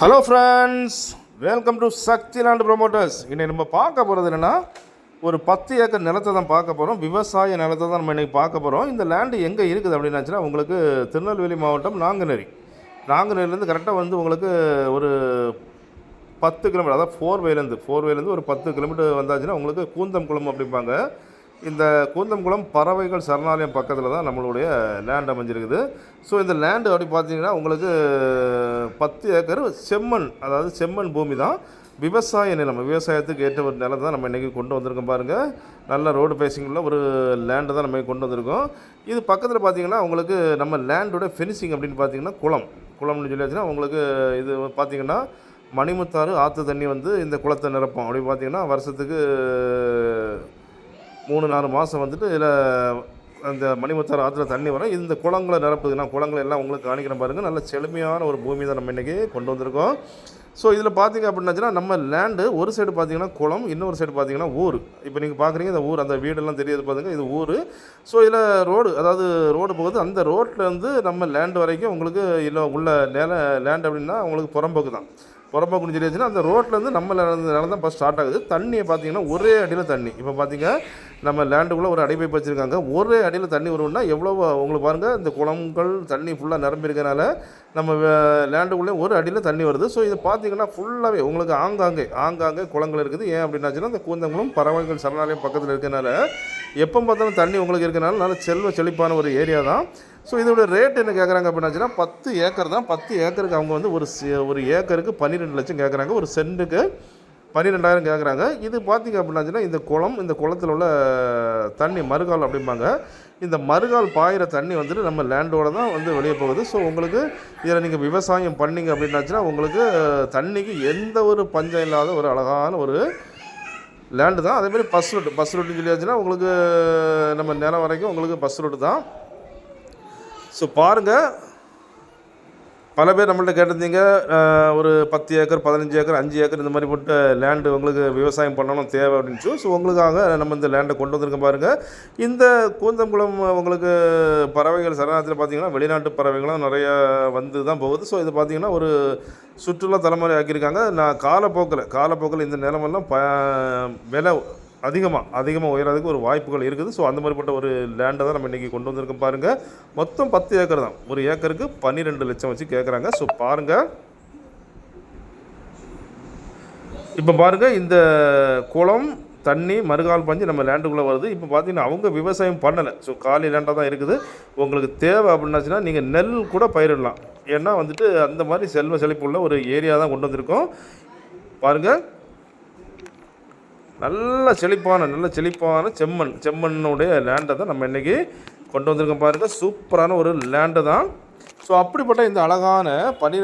Hello friends welcome to Shakti land promoters இன்னைக்கு நம்ம பார்க்க போகிறது என்னென்னா ஒரு பத்து ஏக்கர் நிலத்தை தான் பார்க்க போகிறோம் விவசாய நிலத்தை தான் நம்ம இன்றைக்கி பார்க்க போகிறோம் இந்த லேண்டு எங்கே இருக்குது அப்படின்னாச்சுன்னா உங்களுக்கு திருநெல்வேலி மாவட்டம் நாங்குநேரி. நாங்குநேரிலேருந்து கரெக்டாக வந்து உங்களுக்கு ஒரு பத்து கிலோமீட்டர் அதாவது ஃபோர் வேலேருந்து ஃபோர் வேலேருந்து ஒரு பத்து கிலோமீட்டர் வந்தாச்சுன்னா உங்களுக்கு கூந்தம் குளம் அப்படிம்பாங்க. இந்த கூந்தம்குளம் பறவைகள் சரணாலயம் பக்கத்தில் தான் நம்மளுடைய லேண்ட் அமைஞ்சிருக்குது. ஸோ இந்த லேண்டு அப்படி பார்த்தீங்கன்னா உங்களுக்கு பத்து ஏக்கர் செம்மண் அதாவது செம்மண் பூமி தான். விவசாய நிலம் விவசாயத்துக்கு ஏற்ற ஒரு நிலம் தான் நம்ம இன்றைக்கி கொண்டு வந்திருக்கோம் பாருங்கள் நல்ல ரோடு பேசிங்கில் ஒரு லேண்டு தான் நம்ம கொண்டு வந்திருக்கோம். இது பக்கத்தில் பார்த்தீங்கன்னா உங்களுக்கு நம்ம லேண்டோட ஃபினிஷிங் அப்படின்னு பார்த்தீங்கன்னா குளம். குளம்னு சொல்லியாச்சுன்னா உங்களுக்கு இது பார்த்தீங்கன்னா மணிமுத்தாறு ஆற்று தண்ணி வந்து இந்த குளத்தை நிரப்போம். அப்படி பார்த்தீங்கன்னா வருஷத்துக்கு மூணு நாலு மாதம் வந்துட்டு இதில் அந்த மணிமுத்தாறு ஆற்றுல தண்ணி வரும். இந்த குளங்களை நிரப்புதுன்னா குளங்களை எல்லாம் உங்களுக்கு காணிக்கிறேன் பாருங்கள் நல்ல செழுமையான ஒரு பூமி தான் நம்ம இன்றைக்கி கொண்டு வந்திருக்கோம். ஸோ இதில் பார்த்தீங்க அப்படின்னாச்சுன்னா நம்ம லேண்டு ஒரு சைடு பார்த்தீங்கன்னா குளம் இன்னொரு சைடு பார்த்தீங்கன்னா ஊர். இப்போ நீங்கள் பார்க்குறீங்க இந்த ஊர் அந்த வீடெல்லாம் தெரியுது பாருங்க இது ஊர். ஸோ இதில் ரோடு அதாவது ரோடு போகுது. அந்த ரோட்லேருந்து நம்ம லேண்டு வரைக்கும் உங்களுக்கு இல்லை உள்ள நில லேண்ட் அப்படின்னா உங்களுக்கு புறம்போக்கு தான் புறம்போக்குன்னு சொல்லியாச்சுன்னா அந்த ரோட்லேருந்து நம்ம நிலம் தான் ஃபஸ்ட் ஸ்டார்ட் ஆகுது. தண்ணியை பார்த்தீங்கன்னா ஒரே அடியில் தண்ணி. இப்போ பார்த்தீங்க நம்ம லேண்டுக்குள்ளே ஒரு அடைப்பைப் வச்சுருக்காங்க. ஒரே அடியில் தண்ணி வரும்னா எவ்வளோ உங்களுக்கு பாருங்கள் இந்த குளங்கள் தண்ணி ஃபுல்லாக நிரம்பியிருக்கனால நம்ம லேண்டுக்குள்ளே ஒரு அடியில் தண்ணி வருது. ஸோ இது பார்த்தீங்கன்னா ஃபுல்லாகவே உங்களுக்கு ஆங்காங்கே ஆங்காங்கே குளங்கள் இருக்குது. ஏன் அப்படின்னாச்சுன்னா இந்த கூந்தங்குளம் பறவைகள் சரணாலயம் பக்கத்தில் இருக்கனால எப்போ பார்த்தாலும் தண்ணி உங்களுக்கு இருக்கனால நல்ல செல்வ செழிப்பான ஒரு ஏரியா தான். ஸோ இதோட ரேட் என்ன கேட்குறாங்க அப்படின்னாச்சுன்னா பத்து ஏக்கர் தான் பத்து ஏக்கருக்கு அவங்க வந்து ஒரு ஒரு ஏக்கருக்கு பன்னிரெண்டு லட்சம் கேட்குறாங்க ஒரு சென்ட்டுக்கு பன்னிரெண்டாயிரம் கேட்குறாங்க இது பார்த்தீங்க அப்படின்னாச்சுன்னா இந்த குளம் இந்த குளத்தில் உள்ள தண்ணி மறுகால் அப்படிம்பாங்க. இந்த மறுகால் பாயிற தண்ணி வந்துட்டு நம்ம லேண்டோட தான் வந்து வெளியே போகுது. ஸோ உங்களுக்கு இதில் நீங்கள் விவசாயம் பண்ணீங்க அப்படின்னாச்சுன்னா உங்களுக்கு தண்ணிக்கு எந்த ஒரு பஞ்சம் இல்லாத ஒரு அழகான ஒரு லேண்டு தான். அதேமாதிரி பஸ் ரூட் பஸ் ரூட்டுன்னு சொல்லியாச்சுன்னா உங்களுக்கு நம்ம நிலம் வரைக்கும் உங்களுக்கு பஸ் ரூட்டு தான். ஸோ பாருங்கள் பல பேர் நம்மள்ட்ட கேட்டிருந்தீங்க. ஒரு பத்து ஏக்கர் பதினஞ்சு ஏக்கர் அஞ்சு ஏக்கர் இந்த மாதிரி போட்டு லேண்டு உங்களுக்கு விவசாயம் பண்ணணும் தேவை அப்படின்ச்சு ஸோ உங்களுக்காக நம்ம இந்த லேண்டை கொண்டு வந்திருக்கோம் பாருங்கள் இந்த கூந்தங்குளம் உங்களுக்கு பறவைகள் சரணாலயத்தில் பார்த்தீங்கன்னா வெளிநாட்டு பறவைகள்லாம் நிறைய வந்து தான் போகுது. ஸோ இது பார்த்தீங்கன்னா ஒரு சுற்றுலா தலைமுறை ஆக்கியிருக்காங்க. நான் காலப்போக்கில் காலப்போக்கில் இந்த நிலமெல்லாம் ப விலை அதிகமாக அதிகமாக உயரதுக்கு ஒரு வாய்ப்புகள் இருக்குது. ஸோ அந்த மாதிரிப்பட்ட ஒரு லேண்டை தான் நம்ம இன்றைக்கி கொண்டு வந்திருக்கோம் பாருங்கள் மொத்தம் பத்து ஏக்கர் தான். ஒரு ஏக்கருக்கு பன்னிரெண்டு லட்சம் வச்சு கேட்குறாங்க ஸோ பாருங்கள் இப்போ பாருங்கள் இந்த குளம் தண்ணி மறுகால் பஞ்சு நம்ம லேண்டுக்குள்ளே வருது. இப்போ பார்த்தீங்கன்னா அவங்க விவசாயம் பண்ணலை. ஸோ காலி லேண்டாக தான் இருக்குது. உங்களுக்கு தேவை அப்படின்னாச்சுன்னா நீங்கள் நெல் கூட பயிரிடலாம். ஏன்னா வந்துட்டு அந்த மாதிரி செல்வ செழிப்புள்ள ஒரு ஏரியா தான் கொண்டு வந்திருக்கோம். பாருங்கள் நல்ல செழிப்பான நல்ல செழிப்பான செம்மண். செம்மண்ணுடைய லேண்டை தான் நம்ம இன்றைக்கி கொண்டு வந்திருக்கோம் பாருங்கள் சூப்பரான ஒரு லேண்டு தான். ஸோ அப்படிப்பட்ட இந்த அழகான பனி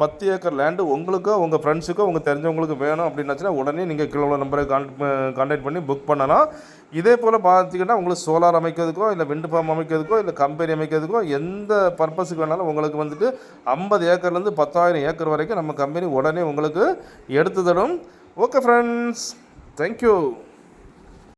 பத்து ஏக்கர் லேண்டு உங்களுக்கோ உங்கள் ஃப்ரெண்ட்ஸுக்கோ உங்கள் தெரிஞ்சவங்களுக்கு வேணும் அப்படின்னாச்சுன்னா உடனே நீங்கள் கீழே உள்ள நம்பரை கான்டாக்ட் பண்ணி புக் பண்ணலாம். இதே போல் பார்த்தீங்கன்னா உங்களுக்கு சோலார் அமைக்கிறதுக்கோ இல்லை விண்டு ஃபார்ம் அமைக்கிறதுக்கோ இல்லை கம்பெனி அமைக்கிறதுக்கோ எந்த பர்பஸுக்கு வேணாலும் உங்களுக்கு வந்துட்டு ஐம்பது ஏக்கர்லேருந்து பத்தாயிரம் ஏக்கர் வரைக்கும் நம்ம கம்பெனி உடனே உங்களுக்கு எடுத்து தரும். Okay friends Thank you.